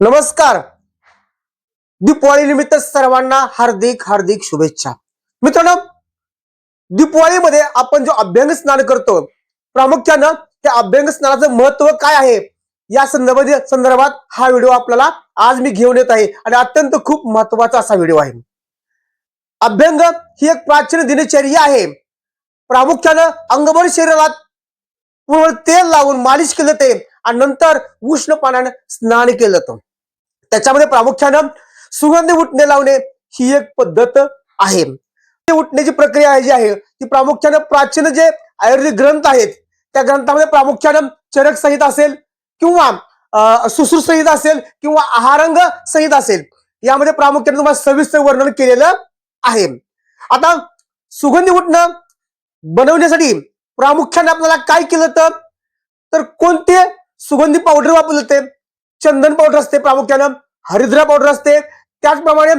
नमस्कार. दीपवाळी निमित्त सर्वांना हार्दिक हार्दिक शुभेच्छा. मित्रांनो दीपवाळीमध्ये आपण जो अभ्यंग स्नान करतो प्रामुख्यानं त्या अभ्यंग स्नानाचं महत्त्व काय आहे? या संदर्भात संदर्भात हा व्हिडिओ आपल्याला आज मी घेऊन येत आहे आणि अत्यंत खूप महत्त्वाचा असा व्हिडिओ आहे. अभ्यंग ही एक प्राचीन दिनचर्या आहे. प्रामुख्यानं अंगभर शरीरात पूर्ण तेल लावून मालिश केलं ते आणि नंतर उष्ण पाण्याने स्नान केलं जातं त्याच्यामध्ये प्रामुख्यानं सुगंधी उठणे लावणे ही एक पद्धत आहे. ती उठण्याची प्रक्रिया आहे जी आहे ती प्रामुख्यानं प्राचीन जे आयुर्वेदिक ग्रंथ आहेत त्या ग्रंथामध्ये प्रामुख्यानं चरक संहिता असेल किंवा अं, संहिता असेल किंवा आहारंग संहिता असेल यामध्ये प्रामुख्याने तुम्हाला सविस्तर वर्णन केलेलं आहे. आता सुगंधी उठणं बनवण्यासाठी प्रामुख्याने आपल्याला काय केलं तर तर कोणते सुगंधी पावडर वापरले ते चंदन पावडर असते प्रामुख्यानं. हरिद्रा पावडर असते त्याचप्रमाणे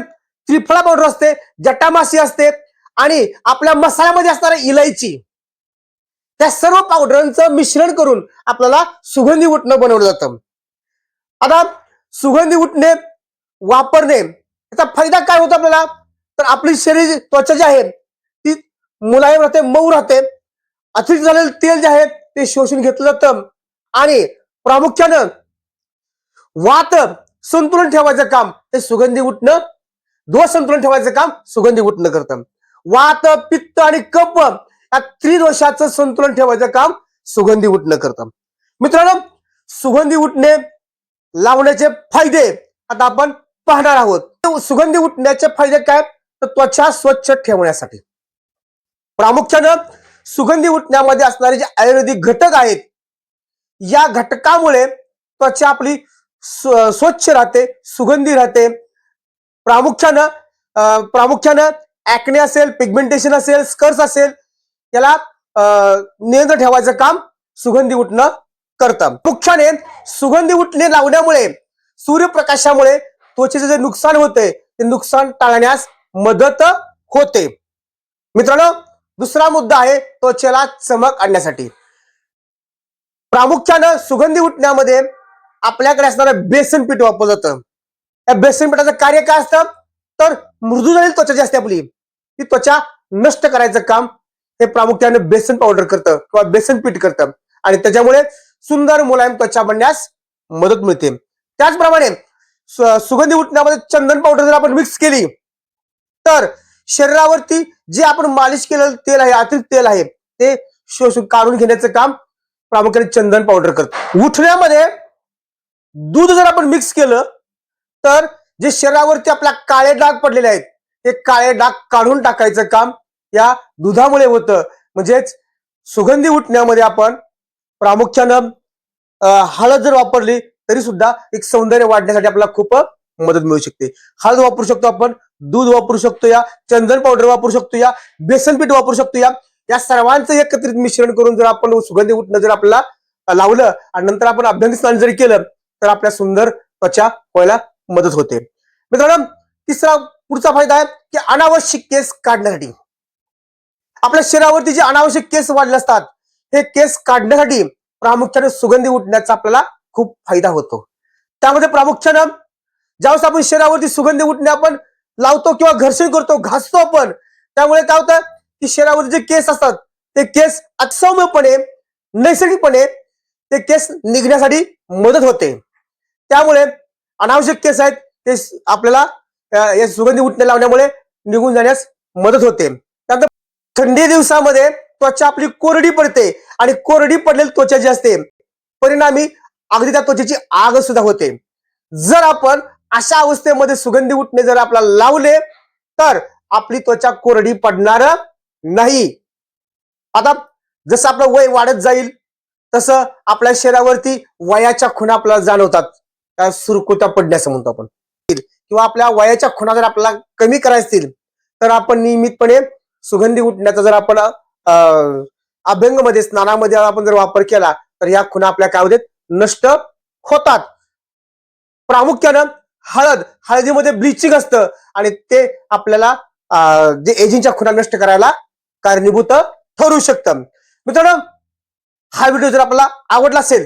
त्रिफळा पावडर असते जटामासी असते आणि आपल्या मसाल्यामध्ये असणाऱ्या इलायची. त्या सर्व पावडरांचं मिश्रण करून आपल्याला सुगंधी उठणं बनवलं जातं. आता सुगंधी उठणे वापरणे याचा फायदा काय होतो आपल्याला? तर आपली शरीर त्वचा जी आहे ती मुलायम राहते मऊ राहते. अतिरिक्त झालेलं तेल जे आहे ते शोषून घेतलं जातं. आणि प्रामुख्यानं वात संतुलन ठेवायचं काम हे सुगंधी उठणं दोष संतुलन ठेवायचं काम सुगंधी उठणं करतं. वात पित्त आणि कप या त्रिदोषाचं संतुलन ठेवायचं काम सुगंधी उठणं करतं. मित्रांनो सुगंधी उठणे लावण्याचे फायदे आता आपण पाहणार आहोत. सुगंधी उठण्याचे फायदे काय? तर त्वचा स्वच्छ ठेवण्यासाठी. प्रामुख्यानं सुगंधी उठण्यामध्ये असणारे जे आयुर्वेदिक घटक आहेत या घटकामुळे त्वचा आपली स्वच्छ राहते सुगंधी राहते. प्रामुख्यानं प्रामुख्यानं ऍक्ने असेल पिगमेंटेशन असेल स्कर्स असेल याला अं, नियंत्रण ठेवायचं काम सुगंधी उठणं करतं. मुख्याने सुगंधी उठणे लावण्यामुळे सूर्यप्रकाशामुळे त्वचेचं जे नुकसान होते ते नुकसान टाळण्यास मदत होते. मित्रांनो दुसरा मुद्दा आहे त्वचेला चमक आणण्यासाठी. प्रामुख्यानं सुगंधी उठण्यामध्ये आपल्याकडे असणारं बेसन पीठ वापरलं जातं. या बेसन पिठाचं कार्य काय असतं? तर मृदू झालेली त्वचा जी असते आपली ती त्वचा नष्ट करायचं काम हे प्रामुख्याने बेसन पावडर करतं किंवा बेसन पीठ करतं. आणि त्याच्यामुळे सुंदर मुलायम त्वचा बनण्यास मदत मिळते. त्याचप्रमाणे सुगंधी उठण्यामध्ये चंदन पावडर जर आपण मिक्स केली तर शरीरावरती जे आपण मालिश केलेलं तेल आहे अतिरिक्त तेल आहे ते शोषून काढून घेण्याचं काम प्रामुख्याने चंदन पावडर करतो. उठण्यामध्ये दूध जर आपण मिक्स केलं तर जे शरीरावरती आपल्या काळे डाग पडलेले आहेत ते काळे डाग काढून टाकायचं काम या दुधामुळे होतं. म्हणजेच सुगंधी उठण्यामध्ये आपण प्रामुख्यानं हळद जर वापरली तरी सुद्धा एक सौंदर्य वाढण्यासाठी आपल्याला खूप मदत मिळू शकते. हळद वापरू शकतो आपण दूध वापरू शकतो या चंदन पावडर वापरू शकतो या बेसन पीठ वापरू शकतो या या सर्वांचं एकत्रित मिश्रण करून जर आपण सुगंधी उठणं जर आपल्याला लावलं आणि नंतर आपण अभ्यंग स्नान जरी केलं तर आपल्या सुंदर त्वचा व्हायला मदत होते. मित्रांनो तिसरा पुढचा फायदा आहे की अनावश्यक केस काढण्यासाठी. आपल्या शरीरावरती जे अनावश्यक केस वाढले असतात हे केस काढण्यासाठी प्रामुख्याने सुगंधी उठण्याचा आपल्याला खूप फायदा होतो. त्यामध्ये प्रामुख्यानं ज्यावेळेस आपण शरीरावरती सुगंधी उठणे आपण लावतो किंवा घर्षण करतो घासतो आपण त्यामुळे काय होतं की शरीरावरती जे केस असतात ते केस अक्षम्यपणे नैसर्गिकपणे ते केस निघण्यासाठी मदत होते. त्यामुळे अनावश्यक केस आहेत ते आपल्याला या सुगंधी उठणे लावण्यामुळे निघून जाण्यास मदत होते. त्यानंतर थंडी दिवसामध्ये त्वचा आपली कोरडी पडते आणि कोरडी पडलेली त्वचा जी असते परिणामी अगदी त्या त्वचेची आग सुद्धा होते. जर आपण अशा अवस्थेमध्ये सुगंधी उठणे जर आपल्याला लावले तर आपली त्वचा कोरडी पडणार नाही. आता जसं आपलं वय वाढत जाईल तसं आपल्या शरीरावरती वयाच्या खुणा आपल्याला जाणवतात. त्या सुरकुत्या असं म्हणतो आपण. किंवा आपल्या वयाच्या खुणा जर आपल्याला कमी करायच्या असतील तर आपण नियमितपणे सुगंधी उठण्याचा जर आपण अं, अभ्यंगमध्ये स्नानामध्ये आपण जर वापर केला तर या खुणा आपल्या काय होतात? नष्ट होतात. प्रामुख्यानं हळद हळदीमध्ये ब्लिचिंग असतं आणि ते आपल्याला जे एजिंगच्या खुणा नष्ट करायला कारणीभूत ठरू शकतं. मित्रांनो हा व्हिडिओ जर आपल्याला आवडला असेल